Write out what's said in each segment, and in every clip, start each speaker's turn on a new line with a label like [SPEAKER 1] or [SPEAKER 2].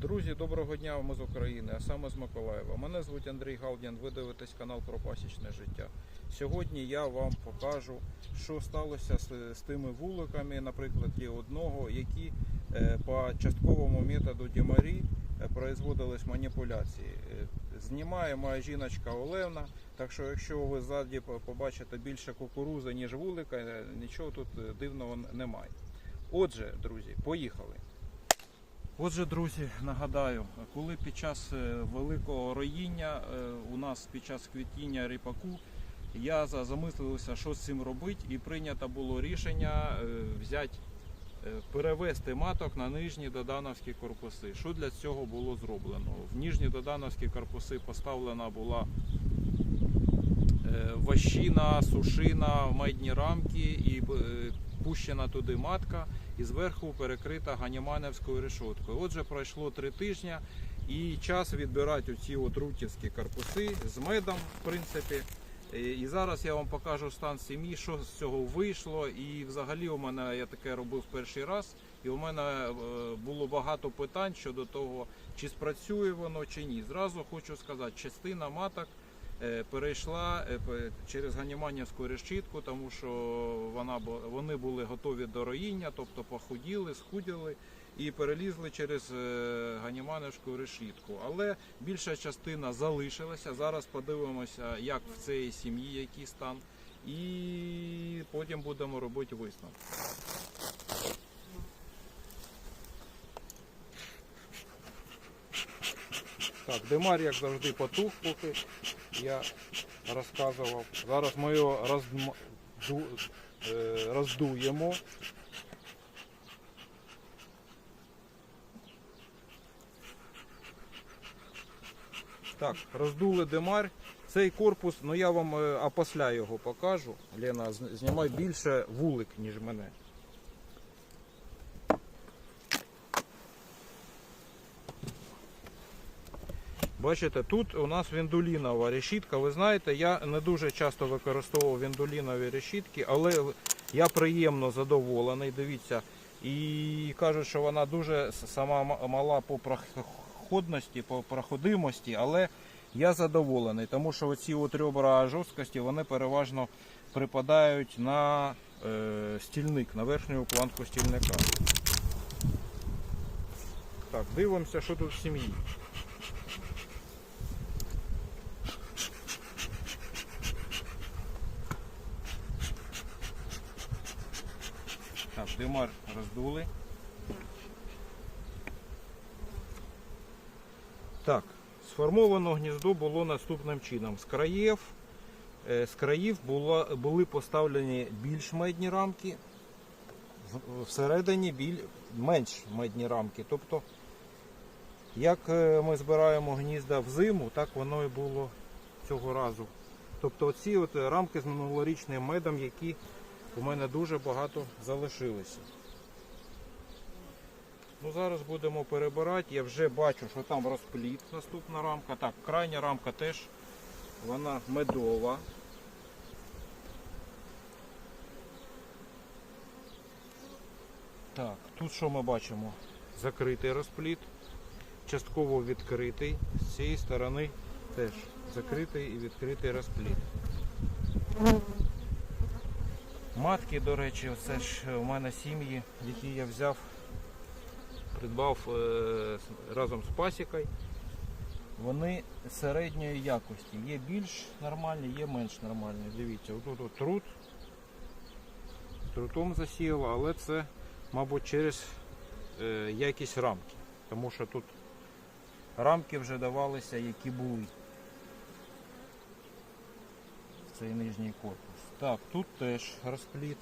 [SPEAKER 1] Друзі, доброго дня ми з України, а саме з Миколаєва. Мене звуть Андрій Галдян, ви дивитесь канал про пасічне життя. Сьогодні я вам покажу, що сталося з, з тими вуликами, наприклад, є одного, які е, по частковому методу Дімарі е, производились маніпуляції. Е, Знімає моя жіночка Олевна, так що якщо ви ззаді побачите більше кукурузи, ніж вулика, е, нічого тут е, дивного немає. Отже, друзі, поїхали. Отже, друзі, нагадаю, коли під час е, великого роїння е, у нас під час квітіння ріпаку я замислився, що з цим робити, і прийнято було рішення е, взяти, перевести маток на нижні додановські корпуси. Що для цього було зроблено? В нижні додановські корпуси поставлена була ващина, сушина, медні рамки і е, пущена туди матка і зверху перекрита ганіманівською решоткою. Отже, пройшло три тижні і час відбирати оці от рутівські корпуси з медом, в принципі. Е, І зараз я вам покажу стан сім'ї, що з цього вийшло. І взагалі у мене я таке робив перший раз, і у мене е, було багато питань щодо того, чи спрацює воно чи ні. Зразу хочу сказати, частина маток е, перейшла е, через ганіманівську решітку, тому що вона вони були готові до роїння, тобто похуділи, схуділи і перелізли через е, ганіманівську решітку. Але більша частина залишилася. Зараз подивимося, як в цій сім'ї який стан, і потім будемо робити висновки. Так, димар, як завжди, потух, поки я розказував. Зараз ми його роздм... е, роздуємо. Так, роздули димар. Цей корпус, ну я вам е, опосля його покажу. Лена, знімай більше вулик, ніж мене. Бачите, тут у нас віндулінова решітка. Ви знаєте, я не дуже часто використовував віндулінові решітки, але я приємно задоволений. Дивіться, і кажуть, що вона дуже сама мала по проходності, по проходимості, але я задоволений, тому що оці от ребра жорсткості вони переважно припадають на е, стільник, на верхню планку стільника. Так, дивимося, що тут в сім'ї. Так, димар роздули. Так, сформовано гніздо було наступним чином. З країв, е, з країв була, були поставлені більш медні рамки, всередині біль, менш медні рамки. Тобто, як е, ми збираємо гнізда взиму, так воно і було цього разу. Тобто оці от рамки з минулорічним медом, які у мене дуже багато залишилося. Ну, зараз будемо перебирати. Я вже бачу, що там розпліт наступна рамка. Так, крайня рамка теж вона медова. Так, тут що ми бачимо? Закритий розпліт, частково відкритий. З цієї сторони теж закритий і відкритий розпліт. Матки, до речі, оце ж у мене сім'ї, які я взяв, придбав е, разом з пасікою. Вони середньої якості. Є більш нормальні, є менш нормальні. Дивіться, отут от трут. Трутом засіяло, але це, мабуть, через е, якість рамки. Тому що тут рамки вже давалися, які були. Цей нижній корпус. Так, тут теж розпліт.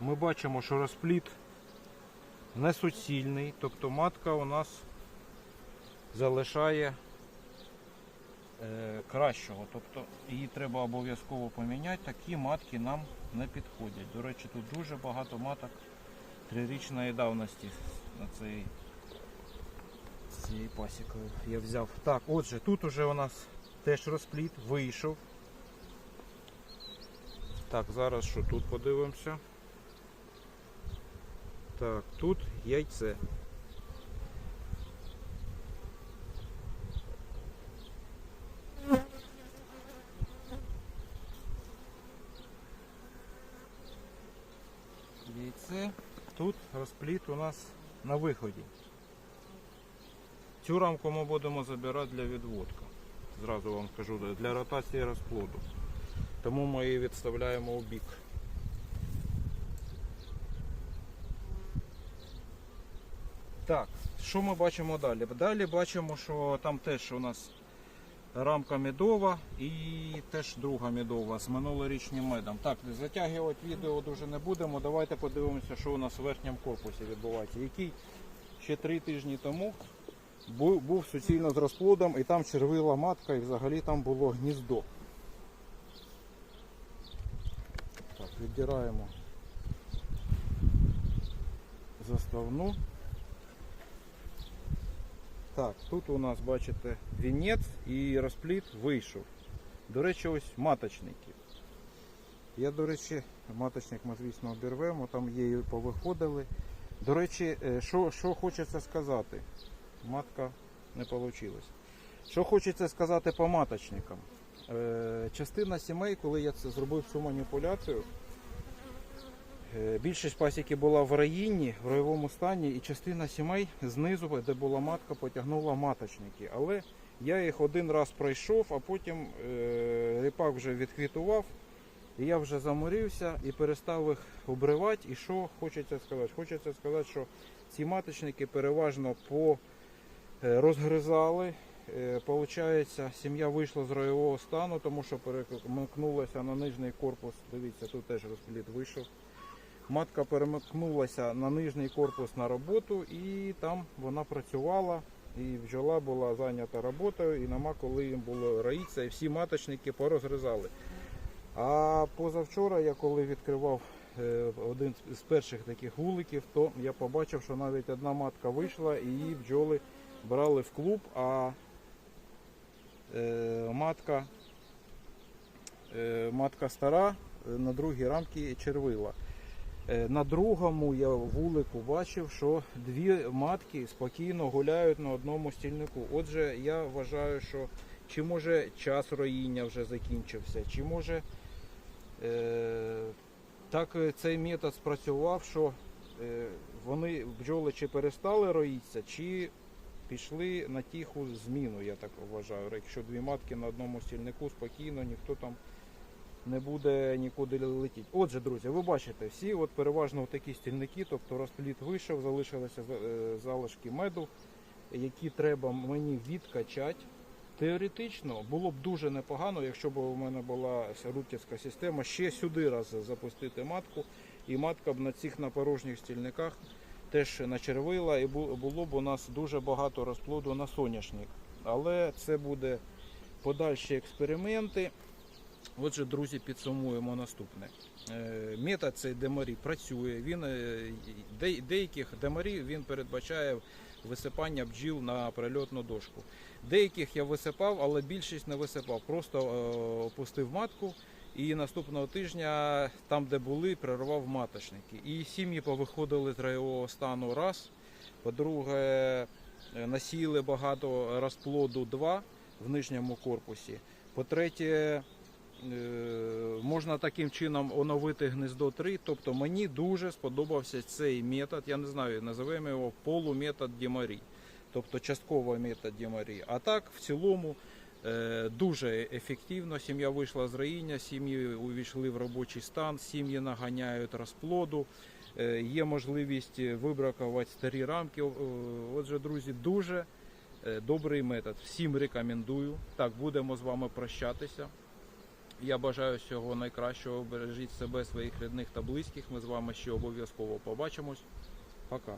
[SPEAKER 1] Ми бачимо, що розпліт не суцільний, тобто матка у нас залишає е, кращого. Тобто її треба обов'язково поміняти. Такі матки нам не підходять. До речі, тут дуже багато маток трирічної давності на цей, з цією пасікою я взяв. Так, отже, тут уже у нас теж розпліт вийшов. Так, зараз що тут подивимося? Так, тут яйце. Яйце. Тут розпліт у нас на виході. Цю рамку ми будемо забирати для відводка. Зразу вам скажу, для ротації розплоду. Тому ми її відставляємо у бік. Так, що ми бачимо далі? Далі бачимо, що там теж у нас рамка медова і теж друга медова з минулорічним медом. Так, затягувати відео дуже не будемо. Давайте подивимося, що у нас в верхньому корпусі відбувається. Який ще три тижні тому був, суцільно з розплодом і там червила матка і взагалі там було гніздо. Так, віддираємо заставну. Так, тут у нас, бачите, вінець і розпліт вийшов. До речі, ось маточники. Я, до речі, маточник ми, звісно, обірвемо, там є і повиходили. До речі, е, що, що хочеться сказати? Матка не вийшла. Що хочеться сказати по маточникам? Е, Частина сімей, коли я це зробив цю маніпуляцію, Більшість пасіки була в раїні, в роєвому стані, і частина сімей знизу, де була матка, потягнула маточники. Але я їх один раз пройшов, а потім е, ріпак вже відквітував, і я вже заморився і перестав їх обривати. І що хочеться сказати? Хочеться сказати, що ці маточники переважно по е, розгризали. Е, Получається, сім'я вийшла з роєвого стану, тому що перемкнулася на нижній корпус. Дивіться, тут теж розпліт вийшов. Матка перемикнулася на нижній корпус на роботу і там вона працювала. І бджола була зайнята роботою, і нема коли їм було роїтися, і всі маточники порозгризали. А позавчора, я коли відкривав е, один з перших таких вуликів, то я побачив, що навіть одна матка вийшла і її бджоли брали в клуб, а е, матка, е, матка стара на другій рамці червила. Е, На другому я вулику бачив, що дві матки спокійно гуляють на одному стільнику. Отже, я вважаю, що чи може час роїння вже закінчився, чи може е, так цей метод спрацював, що е, вони бджоли чи перестали роїтися, чи пішли на тиху зміну, я так вважаю. Якщо дві матки на одному стільнику спокійно, ніхто там не буде нікуди летіти. Отже, друзі, ви бачите, всі от переважно такі стільники, тобто розпліт вийшов, залишилися е, залишки меду, які треба мені відкачати. Теоретично було б дуже непогано, якщо б у мене була рутівська система, ще сюди раз запустити матку, і матка б на цих на порожніх стільниках теж начервила, і було б у нас дуже багато розплоду на соняшник. Але це буде подальші експерименти. Отже, друзі, підсумуємо наступне. Е, Метод цей демарі працює. Він е, деяких демарі він передбачає висипання бджіл на прильотну дошку. Деяких я висипав, але більшість не висипав. Просто е, опустив матку і наступного тижня, там де були, прервав маточники. І сім'ї повиходили з райового стану раз. По-друге, насіяли багато розплоду два в нижньому корпусі. По-третє, можна таким чином оновити гнездо 3. Тобто мені дуже сподобався цей метод. Я не знаю, називаємо його полуметод Дімарі. Тобто частковий метод Дімарі. А так, в цілому, е, дуже ефективно. Сім'я вийшла з раїння, сім'ї увійшли в робочий стан, сім'ї наганяють розплоду. Е, Є можливість вибракувати старі рамки. Е, Отже, друзі, дуже е, добрий метод. Всім рекомендую. Так, будемо з вами прощатися. Я бажаю всього найкращого. Бережіть себе, своїх рідних та близьких. Ми з вами ще обов'язково побачимось. Пока.